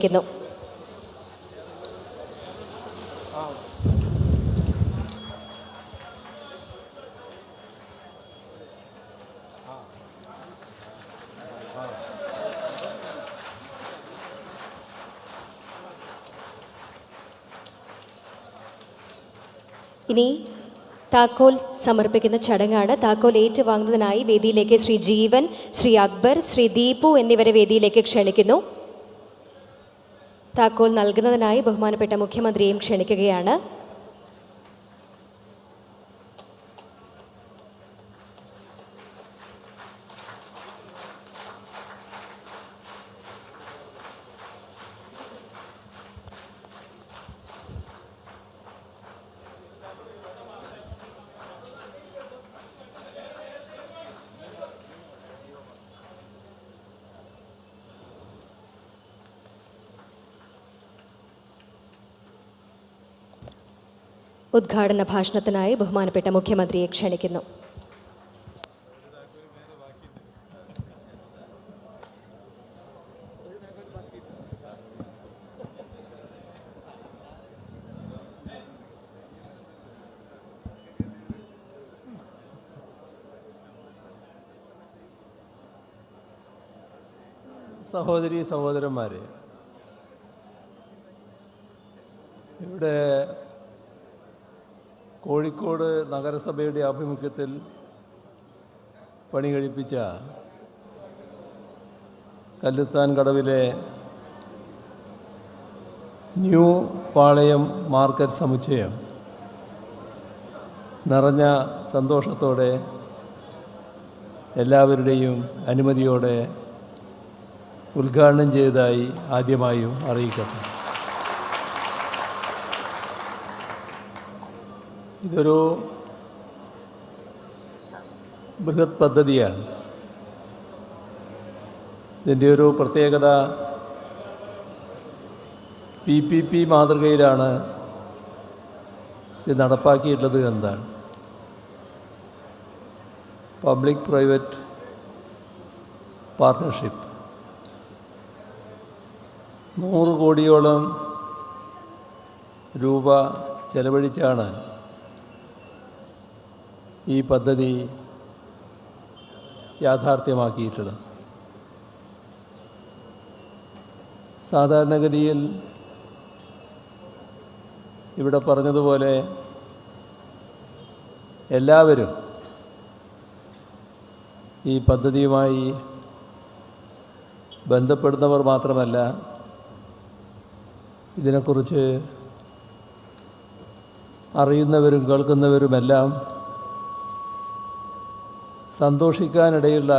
ക്കുന്നു ഇനി താക്കോൽ സമർപ്പിക്കുന്ന ചടങ്ങാണ്. താക്കോൽ ഏറ്റുവാങ്ങുന്നതിനായി വേദിയിലേക്ക് ശ്രീ ജീവൻ ശ്രീ അക്ബർ ശ്രീ ദീപു എന്നിവരെ വേദിയിലേക്ക് ക്ഷണിക്കുന്നു. താക്കോൽ നൽകുന്നതിനായി ബഹുമാനപ്പെട്ട മുഖ്യമന്ത്രിയെയും ക്ഷണിക്കുകയാണ്. ഉദ്ഘാടന ഭാഷണത്തിനായി ബഹുമാനപ്പെട്ട മുഖ്യമന്ത്രിയെ ക്ഷണിക്കുന്നു. സഹോദരി സഹോദരന്മാരെ ഇവിടെ കോഴിക്കോട് നഗരസഭയുടെ ആഭിമുഖ്യത്തിൽ പണി കഴിപ്പിച്ച കല്ലുത്താൻ കടവിലെ ന്യൂ പാളയം മാർക്കറ്റ് സമുച്ചയം നിറഞ്ഞ സന്തോഷത്തോടെ എല്ലാവരുടെയും അനുമതിയോടെ ഉദ്ഘാടനം ചെയ്തതായി ആദ്യമായും അറിയിക്കട്ടെ ഇതൊരു ബൃഹത് പദ്ധതിയാണ്. ഇതിന്റെ ഒരു പ്രത്യേകത പി പി പി മാതൃകയിലാണ് ഇത് നടപ്പാക്കിയിട്ടുള്ളത് എന്താണ് പബ്ലിക് പ്രൈവറ്റ് പാർട്ട്ണർഷിപ്പ്. നൂറ് കോടിയോളം രൂപ ചെലവഴിച്ചാണ് ഈ പദ്ധതി യാഥാർത്ഥ്യമാക്കിയിട്ടുള്ളത് സാധാരണഗതിയിൽ ഇവിടെ പറഞ്ഞതുപോലെ എല്ലാവരും ഈ പദ്ധതിയുമായി ബന്ധപ്പെടുന്നവർ മാത്രമല്ല ഇതിനെക്കുറിച്ച് അറിയുന്നവരും കേൾക്കുന്നവരുമെല്ലാം സന്തോഷിക്കാനിടയുള്ള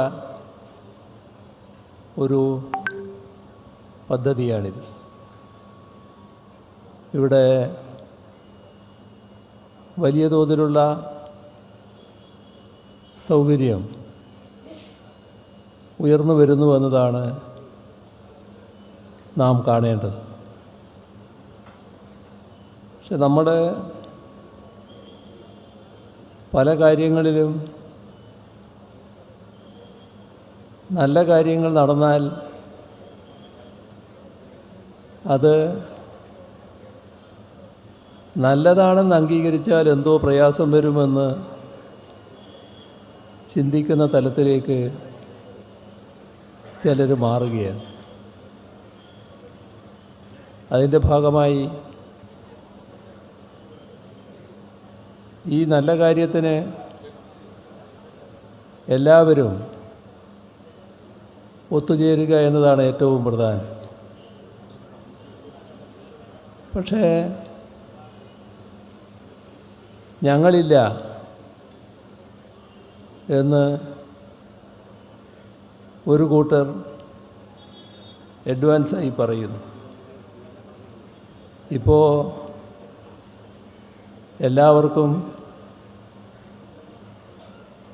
ഒരു പദ്ധതിയാണിത്. ഇവിടെ വലിയ തോതിലുള്ള സൗകര്യം ഉയർന്നു വരുന്നു എന്നതാണ് നാം കാണേണ്ടത്. പക്ഷെ നമ്മുടെ പല കാര്യങ്ങളിലും നല്ല കാര്യങ്ങൾ നടന്നാൽ അത് നല്ലതാണെന്ന് അംഗീകരിച്ചാൽ എന്തോ പ്രയാസം വരുമെന്ന് ചിന്തിക്കുന്ന തലത്തിലേക്ക് ചിലർ മാറുകയാണ്. അതിന്റെ ഭാഗമായി ഈ നല്ല കാര്യത്തിന് എല്ലാവരും ഒത്തുചേരുക എന്നതാണ് ഏറ്റവും പ്രധാനം. പക്ഷേ ഞങ്ങളില്ല എന്ന് ഒരു കൂട്ടർ അഡ്വാൻസായി പറയുന്നു. ഇപ്പോൾ എല്ലാവർക്കും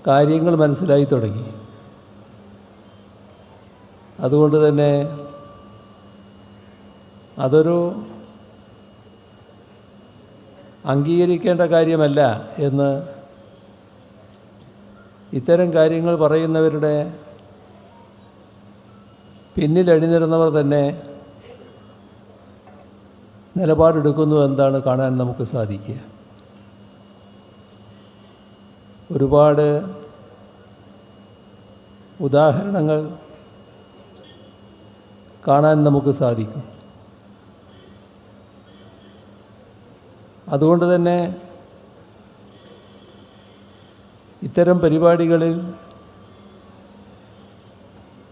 കാര്യങ്ങൾ മനസ്സിലായി തുടങ്ങി. അതുകൊണ്ട് തന്നെ അതൊരു അംഗീകരിക്കേണ്ട കാര്യമല്ല എന്ന് ഇത്തരം കാര്യങ്ങൾ പറയുന്നവരുടെ പിന്നിലണിനിരുന്നവർ തന്നെ നിലപാടെടുക്കുന്നു എന്താണ് കാണാൻ നമുക്ക് സാധിക്കുക. ഒരുപാട് ഉദാഹരണങ്ങൾ കാണാൻ നമുക്ക് സാധിക്കും. അതുകൊണ്ട് തന്നെ ഇത്തരം പരിപാടികളിൽ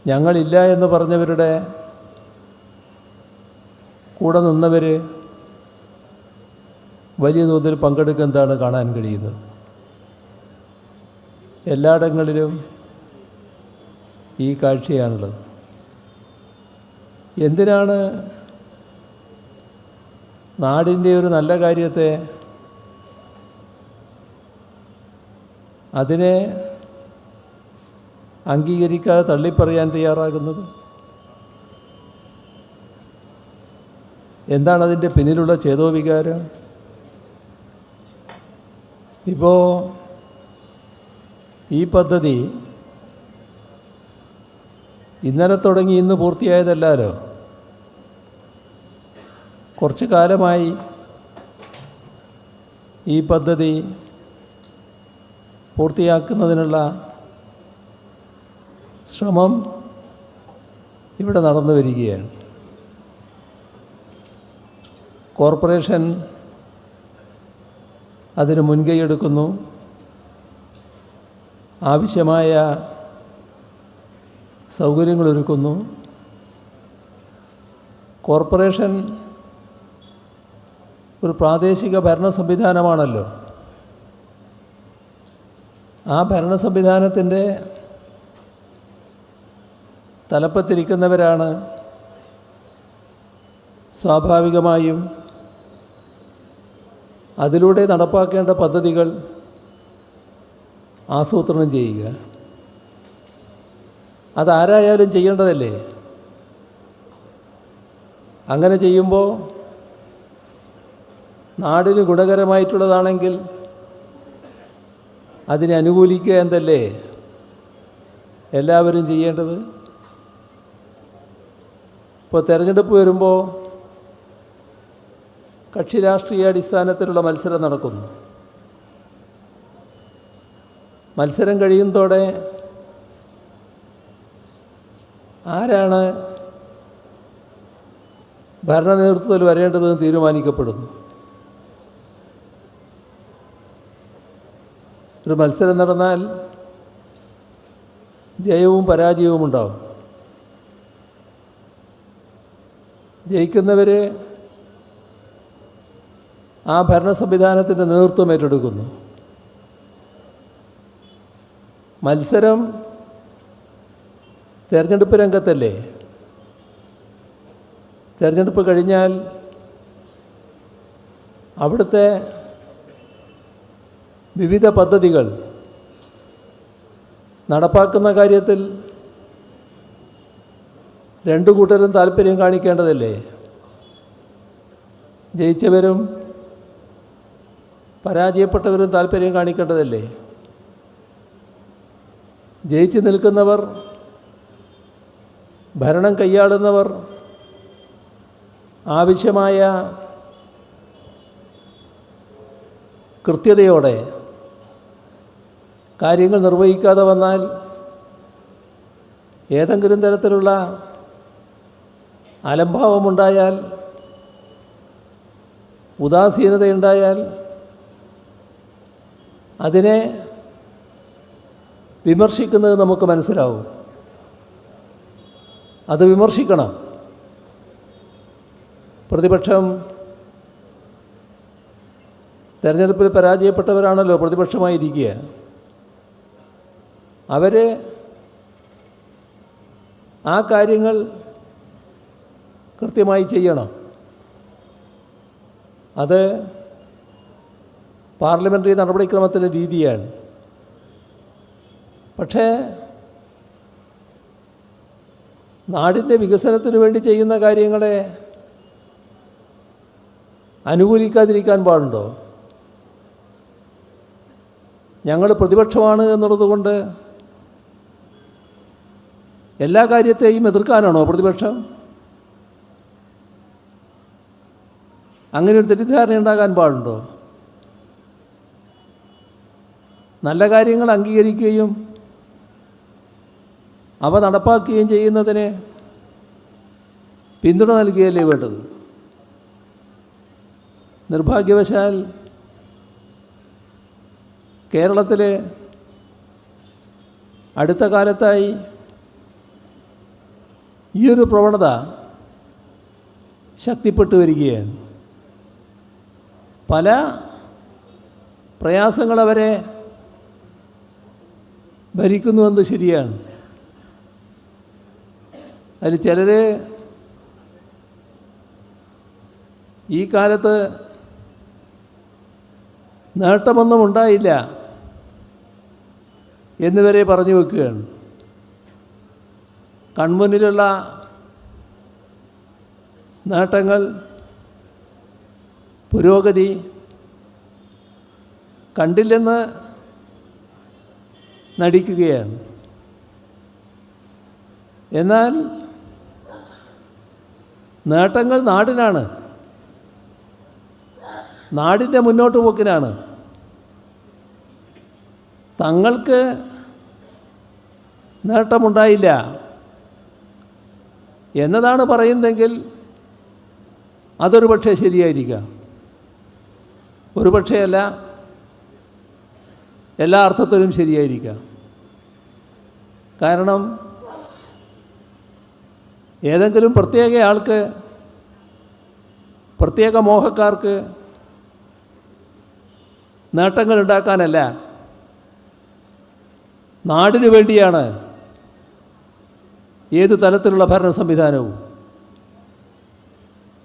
ഞങ്ങളില്ല എന്ന് പറഞ്ഞവരുടെ കൂടെ നിന്നവർ വലിയ തോതിൽ പങ്കെടുക്കുന്നതാണ് കാണാൻ കഴിയുന്നത്? എല്ലായിടങ്ങളിലും ഈ കാഴ്ചയാണുള്ളത്. എന്തിനാണ് നാടിന്റെ ഒരു നല്ല കാര്യത്തെ അതിനെ അംഗീകരിക്കാതെ തള്ളിപ്പറയാൻ തയ്യാറാകുന്നത്? എന്താണ് അതിന്റെ പിന്നിലുള്ള ചേതോവികാരം? ഇപ്പോൾ ഈ പദ്ധതി ഇന്നലെ തുടങ്ങി ഇന്ന് പൂർത്തിയായതല്ലോ കുറച്ച് കാലമായി ഈ പദ്ധതി പൂർത്തിയാക്കുന്നതിനുള്ള ശ്രമം ഇവിടെ നടന്നു വരികയാണ്. കോർപ്പറേഷൻ അതിന് മുൻകൈയെടുക്കുന്നു ആവശ്യമായ സൗകര്യങ്ങളൊരുക്കുന്നു. കോർപ്പറേഷൻ ഒരു പ്രാദേശിക ഭരണ സംവിധാനമാണല്ലോ. ആ ഭരണ സംവിധാനത്തിന്റെ തലപ്പത്തിരിക്കുന്നവരാണ് സ്വാഭാവികമായും അതിലൂടെ നടപ്പാക്കേണ്ട പദ്ധതികൾ ആസൂത്രണം ചെയ്യുക. അതാരായാലും ചെയ്യേണ്ടതല്ലേ? അങ്ങനെ ചെയ്യുമ്പോൾ നാടിന് ഗുണകരമായിട്ടുള്ളതാണെങ്കിൽ അതിനെ അനുകൂലിക്കുക എന്നല്ലേ എല്ലാവരും ചെയ്യേണ്ടത്? ഇപ്പോൾ തിരഞ്ഞെടുപ്പ് വരുമ്പോൾ കക്ഷി രാഷ്ട്രീയ അടിസ്ഥാനത്തിലുള്ള മത്സരം നടക്കുന്നു. മത്സരം കഴിയുന്നതോടെ ആരാണ് ഭരണ നേതൃത്വത്തിൽ വരേണ്ടതെന്ന് തീരുമാനിക്കപ്പെടുന്നു? ഒരു മത്സരം നടന്നാൽ ജയവും പരാജയവും ഉണ്ടാവും. ജയിക്കുന്നവർ ആ ഭരണ സംവിധാനത്തിന്റെ നേതൃത്വം ഏറ്റെടുക്കുന്നു. മത്സരം തിരഞ്ഞെടുപ്പ് രംഗത്തല്ലേ? തിരഞ്ഞെടുപ്പ് കഴിഞ്ഞാൽ അവിടുത്തെ വിവിധ പദ്ധതികൾ നടപ്പാക്കുന്ന കാര്യത്തിൽ രണ്ടു കൂട്ടരും താല്പര്യം കാണിക്കേണ്ടതല്ലേ? ജയിച്ചവരും പരാജയപ്പെട്ടവരും താല്പര്യം കാണിക്കേണ്ടതല്ലേ? ജയിച്ചു നിൽക്കുന്നവർ ഭരണം കൈയാളുന്നവർ ആവശ്യമായ കൃത്യതയോടെ കാര്യങ്ങൾ നിർവഹിക്കാതെ വന്നാൽ ഏതെങ്കിലും തരത്തിലുള്ള അലംഭാവമുണ്ടായാൽ ഉദാസീനതയുണ്ടായാൽ അതിനെ വിമർശിക്കുന്നത് നമുക്ക് മനസ്സിലാവും. അത് വിമർശിക്കണം. പ്രതിപക്ഷം തെരഞ്ഞെടുപ്പിൽ പരാജയപ്പെട്ടവരാണല്ലോ പ്രതിപക്ഷമായിരിക്കുക. അവർ ആ കാര്യങ്ങൾ കൃത്യമായി ചെയ്യണം. അത് പാർലമെന്ററി നടപടിക്രമത്തിന്റെ രീതിയാണ്. പക്ഷേ നാടിന്റെ വികസനത്തിന് വേണ്ടി ചെയ്യുന്ന കാര്യങ്ങളെ അനുകൂലിക്കാതിരിക്കാൻ പാടുണ്ടോ? ഞങ്ങൾ പ്രതിപക്ഷമാണ് എന്നുള്ളതുകൊണ്ട് എല്ലാ കാര്യത്തെയും എതിർക്കാനാണോ പ്രതിപക്ഷം? അങ്ങനെ ഒരു തെറ്റിദ്ധാരണ ഉണ്ടാകാൻ പാടുണ്ടോ? നല്ല കാര്യങ്ങൾ അംഗീകരിക്കുകയും അവ നടപ്പാക്കുകയും ചെയ്യുന്നതിന് പിന്തുണ നൽകുകയല്ലേ വേണ്ടത്? നിർഭാഗ്യവശാൽ കേരളത്തിൽ അടുത്ത കാലത്തായി ഈ ഒരു പ്രവണത ശക്തിപ്പെട്ടു വരികയാണ്. പല പ്രയാസങ്ങളവരെ ഭരിക്കുന്നുവെന്ന് ശരിയാണ്. അതിൽ ചിലർ ഈ കാലത്ത് നേട്ടമൊന്നും ഉണ്ടായില്ല എന്നിവരെ പറഞ്ഞു വെക്കുകയാണ്. കൺമുന്നിലുള്ള നേട്ടങ്ങൾ പുരോഗതി കണ്ടില്ലെന്ന് നടിക്കുകയാണ്. എന്നാൽ നേട്ടങ്ങൾ നാടിനാണ്. നാടിന്റെ മുന്നോട്ട് പോക്കിനാണ്. തങ്ങൾക്ക് നേട്ടമുണ്ടായില്ല എന്നതാണ് പറയുന്നതെങ്കിൽ അതൊരു പക്ഷേ ശരിയായിരിക്കാം. ഒരു പക്ഷേ അല്ല എല്ലാ അർത്ഥത്തിലും ശരിയായിരിക്കാം. കാരണം ഏതെങ്കിലും പ്രത്യേക ആൾക്ക് പ്രത്യേക മോഹക്കാർക്ക് നേട്ടങ്ങൾ ഉണ്ടാക്കാനല്ല നാടിനു വേണ്ടിയാണ് ഏത് തലത്തിലുള്ള ഭരണ സംവിധാനവും.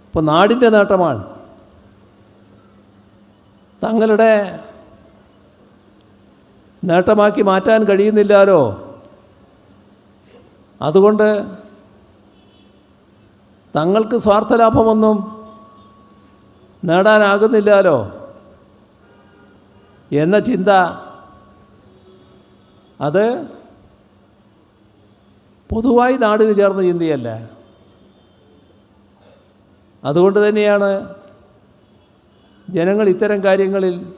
ഇപ്പോൾ നാടിന്റെ നേട്ടമാണ്. തങ്ങളുടെ നേട്ടമാക്കി മാറ്റാൻ കഴിയുന്നില്ലാലോ? അതുകൊണ്ട് തങ്ങൾക്ക് സ്വാർത്ഥലാഭമൊന്നും നേടാനാകുന്നില്ലല്ലോ എന്ന ചിന്ത അത് പൊതുവായി നാടിന് ചേർന്ന ചിന്തയല്ല. അതുകൊണ്ട് തന്നെയാണ് ജനങ്ങൾ ഇത്തരം കാര്യങ്ങളിൽ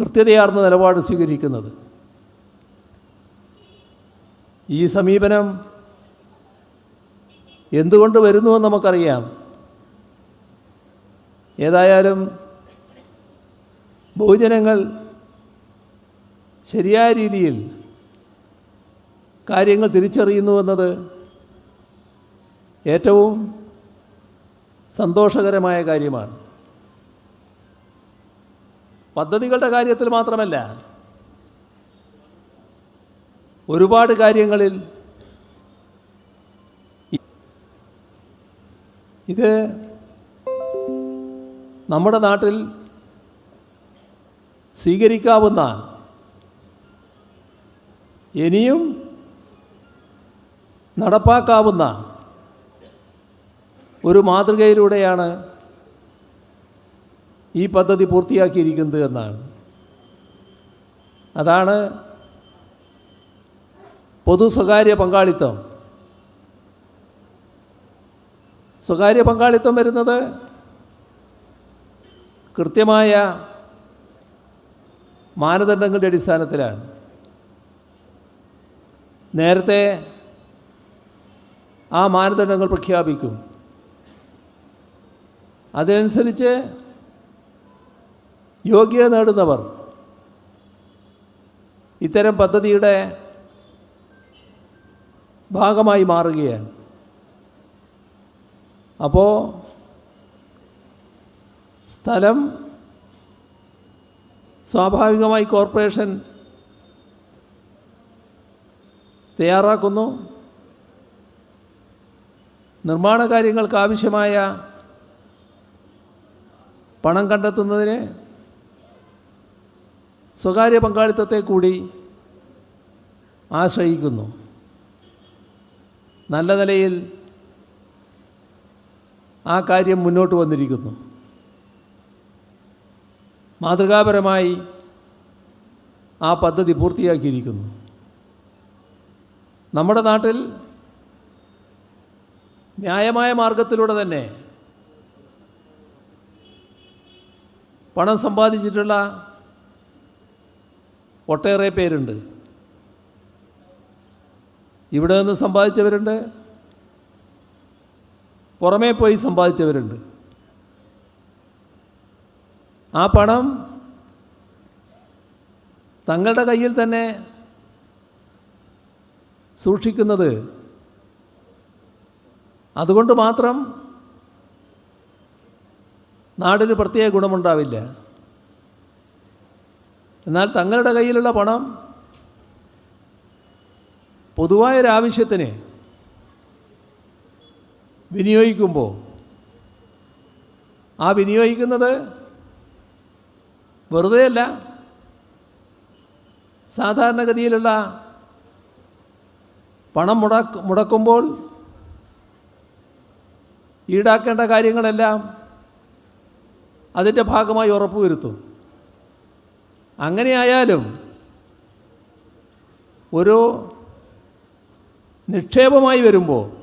കൃത്യതയാർന്ന നിലപാട് സ്വീകരിക്കുന്നത്. ഈ സമീപനം എന്തുകൊണ്ട് വരുന്നുവെന്ന് നമുക്കറിയാം. ഏതായാലും ബഹുജനങ്ങൾ ശരിയായ രീതിയിൽ കാര്യങ്ങൾ തിരിച്ചറിയുന്നുവെന്നത് ഏറ്റവും സന്തോഷകരമായ കാര്യമാണ്. പദ്ധതികളുടെ കാര്യത്തിൽ മാത്രമല്ല ഒരുപാട് കാര്യങ്ങളിൽ ഇത് നമ്മുടെ നാട്ടിൽ സ്വീകരിക്കാവുന്ന ഇനിയും നടപ്പാക്കാവുന്ന ഒരു മാതൃകയിലൂടെയാണ് ഈ പദ്ധതി പൂർത്തിയാക്കിയിരിക്കുന്നത് എന്നാണ്. അതാണ് പൊതു സ്വകാര്യ പങ്കാളിത്തം. സ്വകാര്യ പങ്കാളിത്തം വരുന്നത് കൃത്യമായ മാനദണ്ഡങ്ങളുടെ അടിസ്ഥാനത്തിലാണ്. നേരത്തെ ആ മാനദണ്ഡങ്ങൾ പ്രഖ്യാപിക്കും. അതിനനുസരിച്ച് യോഗ്യത നേടുന്നവർ ഇത്തരം പദ്ധതിയുടെ ഭാഗമായി മാറുകയാണ്. അപ്പോൾ സ്ഥലം സ്വാഭാവികമായി കോർപ്പറേഷൻ തയ്യാറാക്കുന്നു. നിർമ്മാണ കാര്യങ്ങൾക്ക് ആവശ്യമായ പണം കണ്ടെത്തുന്നതിന് സ്വകാര്യ പങ്കാളിത്തത്തെ കൂടി ആശ്രയിക്കുന്നു. നല്ല നിലയിൽ ആ കാര്യം മുന്നോട്ട് വന്നിരിക്കുന്നു. മാതൃകാപരമായി ആ പദ്ധതി പൂർത്തിയാക്കിയിരിക്കുന്നു. നമ്മുടെ നാട്ടിൽ ന്യായമായ മാർഗത്തിലൂടെ തന്നെ പണം സമ്പാദിച്ചിട്ടുള്ള ഒട്ടേറെ പേരുണ്ട്. ഇവിടെ നിന്ന് സമ്പാദിച്ചവരുണ്ട്. പുറമേ പോയി സമ്പാദിച്ചവരുണ്ട്. ആ പണം തങ്ങളുടെ കയ്യിൽ തന്നെ സൂക്ഷിക്കുന്നത് അതുകൊണ്ട് മാത്രം നാടിന് പ്രത്യേക ഗുണമുണ്ടാവില്ല. എന്നാൽ തങ്ങളുടെ കയ്യിലുള്ള പണം പൊതുവായൊരാവശ്യത്തിന് വിനിയോഗിക്കുമ്പോൾ. ആ വിനിയോഗിക്കുന്നത് വെറുതെയല്ല. സാധാരണഗതിയിലുള്ള പണം മുടക്ക് മുടക്കുമ്പോൾ ഈടാക്കേണ്ട കാര്യങ്ങളെല്ലാം അതിന്റെ ഭാഗമായി ഉറപ്പുവരുത്തും അങ്ങനെയായാലും ഒരു നിക്ഷേപമായി വരുമ്പോൾ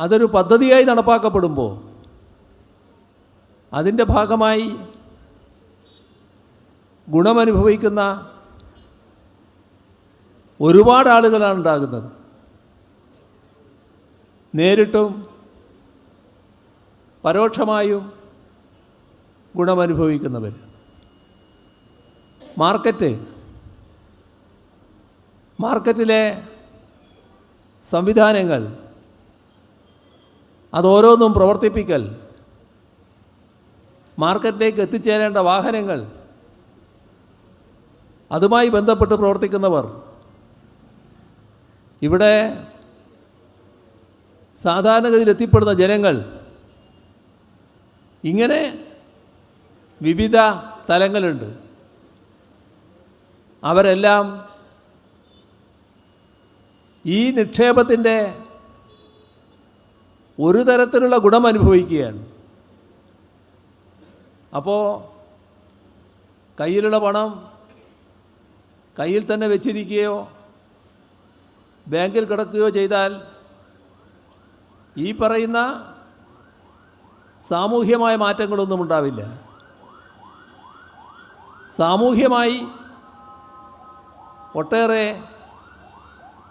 അതൊരു പദ്ധതിയായി നടപ്പാക്കപ്പെടുമ്പോൾ അതിന്റെ ഭാഗമായി ഗുണമനുഭവിക്കുന്ന ഒരുപാട് ആളുകളാണ് ഉണ്ടാകുന്നത്. നേരിട്ടും പരോക്ഷമായും ഗുണമനുഭവിക്കുന്നവർ. മാർക്കറ്റ്. മാർക്കറ്റിലെ സംവിധാനങ്ങൾ അതോരോന്നും പ്രവർത്തിപ്പിക്കൽ. മാർക്കറ്റിലേക്ക് എത്തിച്ചേരേണ്ട വാഹനങ്ങൾ. അതുമായി ബന്ധപ്പെട്ട് പ്രവർത്തിക്കുന്നവർ. ഇവിടെ സാധാരണഗതിയിൽ എത്തിപ്പെടുന്ന ജനങ്ങൾ. ഇങ്ങനെ വിവിധ തലങ്ങളുണ്ട്. അവരെല്ലാം ഈ നിക്ഷേപത്തിന്റെ ഒരു തരത്തിലുള്ള ഗുണം അനുഭവിക്കുകയാണ്. അപ്പോൾ കയ്യിലുള്ള പണം കയ്യിൽ തന്നെ വെച്ചിരിക്കുകയോ ബാങ്കിൽ കിടക്കുകയോ ചെയ്താൽ ഈ പറയുന്ന സാമൂഹ്യമായ മാറ്റങ്ങളൊന്നും ഉണ്ടാവില്ല. സാമൂഹ്യമായി ഒട്ടേറെ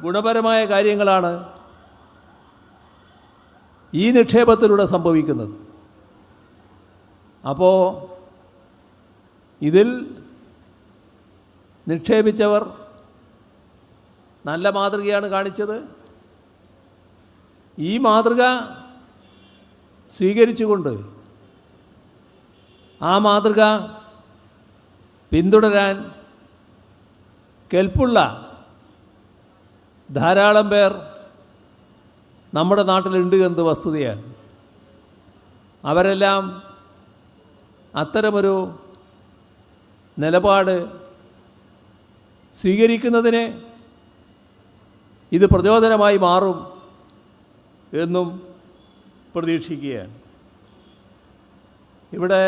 ഗുണപരമായ കാര്യങ്ങളാണ് ഈ നിക്ഷേപത്തിലൂടെ സംഭവിക്കുന്നത്. അപ്പോൾ ഇതിൽ നിക്ഷേപിച്ചവർ നല്ല മാതൃകയാണ് കാണിച്ചത്. ഈ മാതൃക സ്വീകരിച്ചുകൊണ്ട് ആ മാതൃക പിന്തുടരാൻ കെൽപ്പുള്ള ധാരാളം പേർ നമ്മുടെ നാട്ടിലുണ്ട് എന്ത് വസ്തുതയാണ് അവരെല്ലാം അത്തരമൊരു നിലപാട് സ്വീകരിക്കുന്നതിന് ഇത് പ്രചോദനമായി മാറും എന്നും പ്രതീക്ഷിക്കുകയാണ്. ഇവിടെ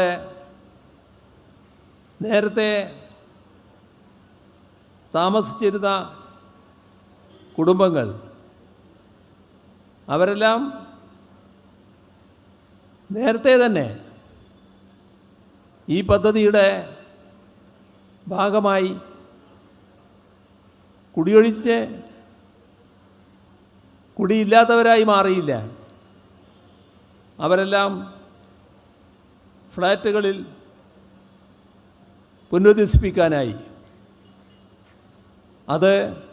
നേരത്തെ താമസിച്ചിരുന്ന കുടുംബങ്ങൾ അവരെല്ലാം നേരത്തെ തന്നെ ഈ പദ്ധതിയുടെ ഭാഗമായി കുടിയൊഴിച്ച് കുടിയില്ലാത്തവരായി മാറിയില്ല. അവരെല്ലാം ഫ്ലാറ്റുകളിൽ പുനരധിവസിപ്പിക്കാനായി. അത്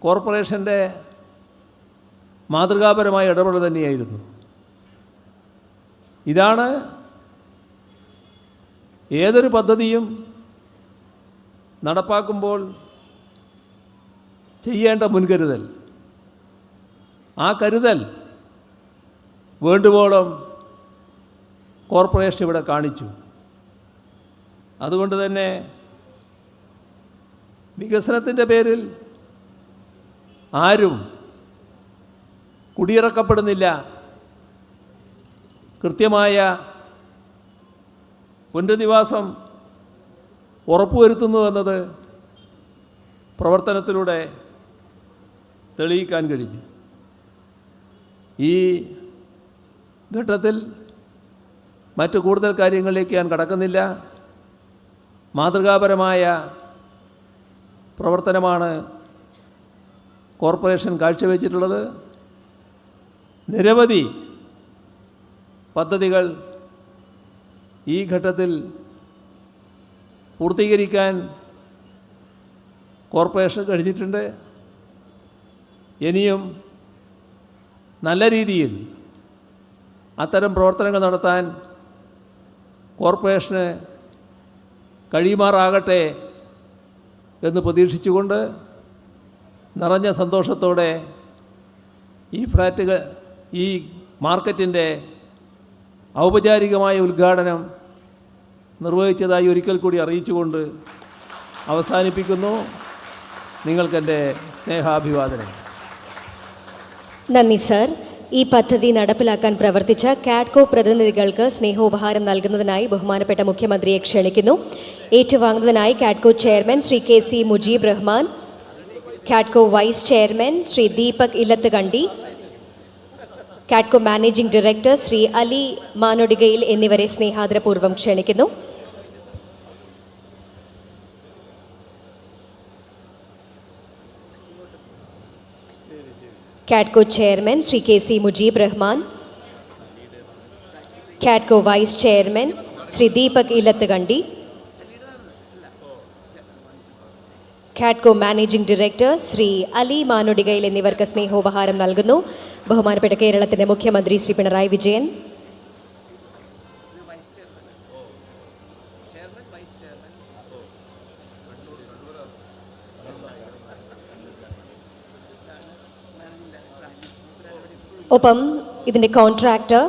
കോർപ്പറേഷന്റെ മാതൃകാപരമായ ഇടപെടൽ തന്നെയായിരുന്നു. ഇതാണ് ഏതൊരു പദ്ധതിയും നടപ്പാക്കുമ്പോൾ ചെയ്യേണ്ട മുൻകരുതൽ. ആ കരുതൽ വേണ്ടുവോളം കോർപ്പറേഷൻ ഇവിടെ കാണിച്ചു. അതുകൊണ്ട് തന്നെ വികസനത്തിന്റെ പേരിൽ ആരും കുടിയിറക്കപ്പെടുന്നില്ല. കൃത്യമായ പുനരധിവാസം ഉറപ്പുവരുത്തുന്നു എന്നത് പ്രവർത്തനത്തിലൂടെ തെളിയിക്കാൻ കഴിഞ്ഞു. ഈ ഘട്ടത്തിൽ മറ്റു കൂടുതൽ കാര്യങ്ങളിലേക്ക് ഞാൻ കടക്കുന്നില്ല. മാതൃകാപരമായ പ്രവർത്തനമാണ് കോർപ്പറേഷൻ കാഴ്ചവെച്ചിട്ടുള്ളത്. നിരവധി പദ്ധതികൾ ഈ ഘട്ടത്തിൽ പൂർത്തീകരിക്കാൻ കോർപ്പറേഷൻ കഴിഞ്ഞിട്ടുണ്ട്. ഇനിയും നല്ല രീതിയിൽ അത്തരം പ്രവർത്തനങ്ങൾ നടത്താൻ കോർപ്പറേഷന് കഴിയുമാറാകട്ടെ എന്ന് പ്രതീക്ഷിച്ചുകൊണ്ട് നിറഞ്ഞ സന്തോഷത്തോടെ ഈ ഫ്ലാറ്റുകൾ ഈ മാർക്കറ്റിന്റെ ഔപചാരികമായ ഉദ്ഘാടനം നിർവഹിച്ചതായി ഒരിക്കൽ കൂടി അറിയിച്ചുകൊണ്ട് അവസാനിപ്പിക്കുന്നു. നിങ്ങൾക്കെന്റെ സ്നേഹാഭിവാദനം. നന്ദി സർ. ഈ പദ്ധതി നടപ്പിലാക്കാൻ പ്രവർത്തിച്ച കാഡ്കോ പ്രതിനിധികൾക്ക് സ്നേഹോപഹാരം നൽകുന്നതിനായി ബഹുമാനപ്പെട്ട മുഖ്യമന്ത്രിയെ ക്ഷണിക്കുന്നു. ഏറ്റുവാങ്ങുന്നതിനായി KADCO chairman Shri K C Mujeeb Rahman KADCO vice chairman Shri Deepak Illathukandi KADCO managing director Shri Ali Manodikayil എന്നിവരെ സ്നേഹാദരപൂർവം ക്ഷണിക്കുന്നു. KADCO chairman Shri K C Mujeeb Rahman. KADCO vice chairman Shri Deepak Illathukandi KADCO managing director Shri Ali Manodikayil എന്നിവർക്ക് സ്നേഹോപഹാരം നൽകുന്നു. ബഹുമാനപ്പെട്ട കേരളത്തിന്റെ മുഖ്യമന്ത്രി ശ്രീ പിണറായി വിജയൻ. ഒപ്പം ഇതിന്റെ കോൺട്രാക്ടർ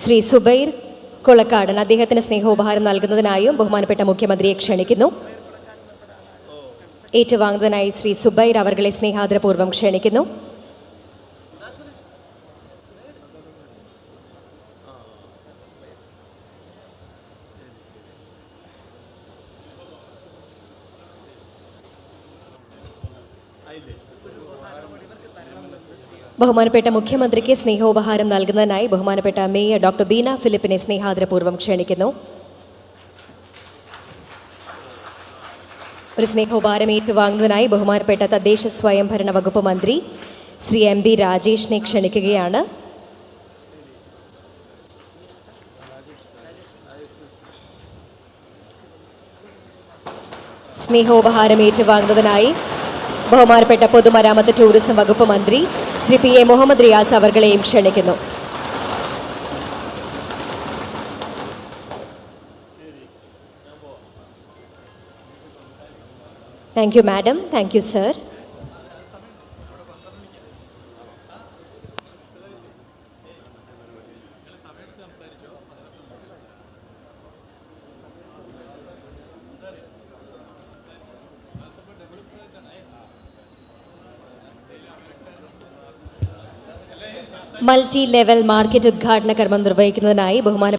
ശ്രീ സുബൈർ കൊളക്കാടൻ അദ്ദേഹത്തിന് സ്നേഹോപഹാരം നൽകുന്നതിനായും ബഹുമാനപ്പെട്ട മുഖ്യമന്ത്രിയെ ക്ഷണിക്കുന്നു. ഏറ്റുവാങ്ങുന്നതിനായി ശ്രീ സുബൈർ അവർകളെ സ്നേഹാദരപൂർവം ക്ഷണിക്കുന്നു. ബഹുമാനപ്പെട്ട മുഖ്യമന്ത്രിക്ക് സ്നേഹോപഹാരം നൽകുന്നതിനായി ബഹുമാനപ്പെട്ട മേയർ ഡോക്ടർ ബീന ഫിലിപ്പിനെ സ്നേഹാദരപൂർവം ക്ഷണിക്കുന്നു. ഒരു സ്നേഹോപഹാരം ഏറ്റുവാങ്ങുന്നതിനായി ബഹുമാനപ്പെട്ട തദ്ദേശ സ്വയംഭരണ വകുപ്പ് മന്ത്രി ശ്രീ എം ബി രാജേഷിനെ ക്ഷണിക്കുകയാണ്. സ്നേഹോപഹാരം ഏറ്റുവാങ്ങുന്നതിനായി ബഹുമാനപ്പെട്ട പൊതുമരാമത്ത് ടൂറിസം വകുപ്പ് മന്ത്രി ശ്രീ പി എ മുഹമ്മദ് റിയാസ് അവർകളെയും ക്ഷണിക്കുന്നു. thank you madam thank you sir multi level market ഉദ്ഘാടന കർമ്മം നിർവഹിക്കുന്നതിനായി ബഹുമാന